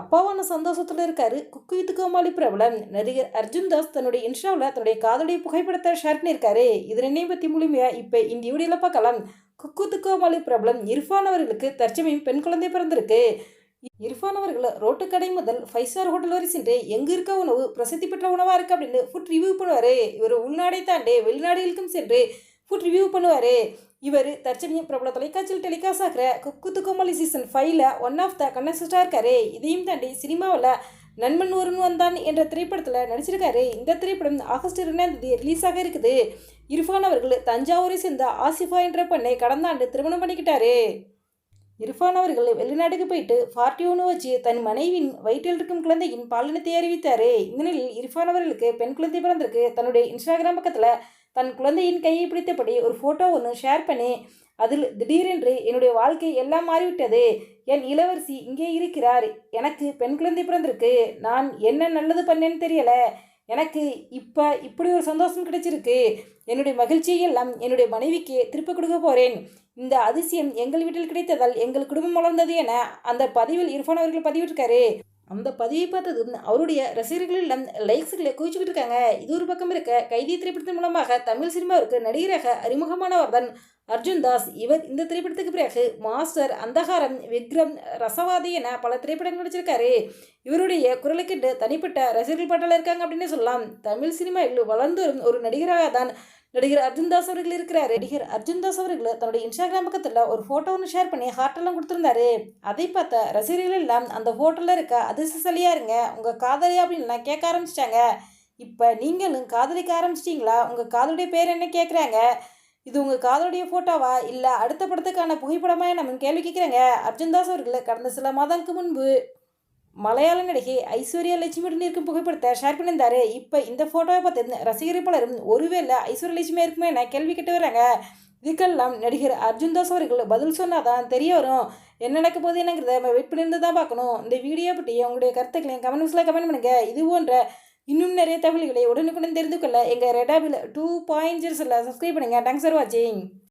அப்பாவான சந்தோஷத்தில் இருக்காரு. Cook with கோமாளி பிரபலம். நடிகர் அர்ஜுன் தாஸ் தன்னுடைய இன்ஸ்டாவில் தன்னுடைய காதலி புகைப்படத்தை ஷேர் பண்ணியிருக்காரு. இது ரெண்டையும் பற்றி முழுமையா இப்போ இந்த வீடியோவில் பார்க்கலாம். குக்கு வித் கோமாளி பிரபலம். இர்ஃபான் அவர்களுக்கு தற்சமயம் பெண் குழந்தை பிறந்திருக்கு. இர்ஃபான் அவர்கள் ரோட்டு கடை முதல் ஃபைவ் ஸ்டார் ஹோட்டல் வரை சென்று எங்கே இருக்க உணவு பிரசித்தி பெற்ற உணவாக இருக்குது அப்படின்னு ஃபுட் ரிவ்யூ பண்ணுவார். இவர் உள்நாடை தாண்டி வெளிநாடுகளுக்கும் சென்று ஃபுட் ரிவ்யூ பண்ணுவார். இவர் தற்சமயம் பிரபல தொலைக்காட்சியில் டெலிகாஸ்ட் ஆகிற குக்கு துக்குமலி சீசன் ஃபைவ்ல ஒன் ஆஃப் த கண்டஸ்டண்டாக இருக்காரு. இதையும் தாண்டி சினிமாவில் நண்பன் ஒருவன் வந்தான் என்ற திரைப்படத்தில் நடிச்சிருக்காரு. இந்த திரைப்படம் ஆகஸ்ட் இரண்டாம் தேதி ரிலீஸ் ஆக இருக்குது. இர்ஃபான் அவர்கள் தஞ்சாவூரை சேர்ந்த ஆசிஃபா என்ற பெண்ணை கடந்த ஆண்டு திருமணம் பண்ணிக்கிட்டாரு. இரஃபான் அவர்கள் வெளிநாட்டுக்கு போயிட்டு பார்ட்டி ஒன்று வச்சு தன் மனைவியின் வயிற்றில் இருக்கும் குழந்தையின் பாலினத்தை அறிவித்தார். இந்த நிலையில் இரஃபான் அவர்களுக்கு பெண் குழந்தை பிறந்திருக்கு. தன்னுடைய இன்ஸ்டாகிராம் பக்கத்தில் தன் குழந்தையின் கையை பிடித்தபடி ஒரு ஃபோட்டோ ஒன்று ஷேர் பண்ணி அதில் திடீரென்று என்னுடைய வாழ்க்கை எல்லாம் மாறிவிட்டது. என் இளவரசி இங்கே இருக்கிறார். எனக்கு பெண் குழந்தை பிறந்திருக்கு. நான் என்ன நல்லது பண்ணேன்னு தெரியலை. எனக்கு இப்போ இப்படி ஒரு சந்தோஷம் கிடைச்சிருக்கு. என்னுடைய மகிழ்ச்சியை எல்லாம் என்னுடைய மனைவிக்கு திருப்பி கொடுக்க போகிறேன் இந்த அதிசயம் எங்கள் வீட்டில் கிடைத்ததால் எங்கள் குடும்பம் வளர்ந்தது என அந்த பதிவில் இர்ஃபான் அவர்கள் பதிவிட்டிருக்காரு. அந்த பதிவை பார்த்ததும் அவருடைய ரசிகர்களிடம் லைக்ஸுகளை குவிச்சுக்கிட்டு இருக்காங்க இது ஒரு பக்கம் இருக்க கைதி திரைப்படத்தின் மூலமாக தமிழ் சினிமாவிற்கு நடிகராக அறிமுகமானவர் தான் அர்ஜுன் தாஸ். இவர் இந்த திரைப்படத்துக்கு பிறகு மாஸ்டர் அந்தகாரம் விக்ரம் ரசவாதி என பல திரைப்படங்கள் நடிச்சிருக்காரு. இவருடைய குரலுக்கென்று தனிப்பட்ட ரசிகர்கள் பட்டாளம் இருக்காங்க அப்படின்னு சொல்லலாம். தமிழ் சினிமாவில் வளர்ந்து வரும் ஒரு நடிகராக தான் நடிகர் அர்ஜுன் தாஸ் அவர்கள் இருக்கிறாரு. நடிகர் அர்ஜுன் தாஸ் அவர்கள் தன்னுடைய இன்ஸ்டாகிராம் பக்கத்தில் ஒரு ஃபோட்டோ ஒன்று ஷேர் பண்ணி ஹார்ட்டெல்லாம் கொடுத்துருந்தாரு. அதை பார்த்த ரசிகர்கள் எல்லாம் அந்த ஃபோட்டோவில் இருக்க அதிர்ஷ்டசாலியாக இருங்க. உங்கள் காதலி அப்படின்லாம் கேட்க ஆரம்பிச்சிட்டாங்க. இப்போ நீங்களும் காதலிக்க ஆரம்பிச்சிட்டிங்களா? உங்கள் காதலுடைய பேர் என்ன கேட்குறாங்க? இது உங்கள் காதலுடைய ஃபோட்டோவா இல்லை அடுத்த படத்துக்கான புகைப்படமாக நம்ம கேள்வி கேட்குறாங்க. அர்ஜுன் தாஸ் அவர்கள் கடந்த சில மாதங்களுக்கு முன்பு மலையாள நடிகை ஐஸ்வர்யா லட்சுமியுடன் இருக்கும் புகைப்படத்தை ஷேர் பண்ணியிருந்தாரு இப்போ இந்த ஃபோட்டோவை பார்த்து ரசிகர் பலரும் ஒருவேளை ஐஸ்வர்யா லட்சுமி இருக்குமே என கேள்வி கேட்டு வராங்க இதுக்கெல்லாம் நடிகர் அர்ஜுன் தாஸ் அவர்கள் பதில் சொன்னால் தான் தெரிய வரும் என்ன நடக்க போகுது என்னங்கிறத நம்ம வெயிட் பண்ணியிருந்து தான் பார்க்கணும் இந்த வீடியோ பற்றி உங்களுடைய கருத்துக்களையும் கமெண்ட் பாக்ஸில் கமெண்ட் பண்ணுங்கள் இது போன்ற இன்னும் நிறைய தகவல்களை உடனுக்குடன் தெரிந்து கொள்ள எங்கள் ரெடாபில் டூ பாயிண்ட் ஜீரோஸில் சப்ஸ்கிரைப் பண்ணுங்கள் தேங்க்ஸ் ஃபார் வாட்சிங்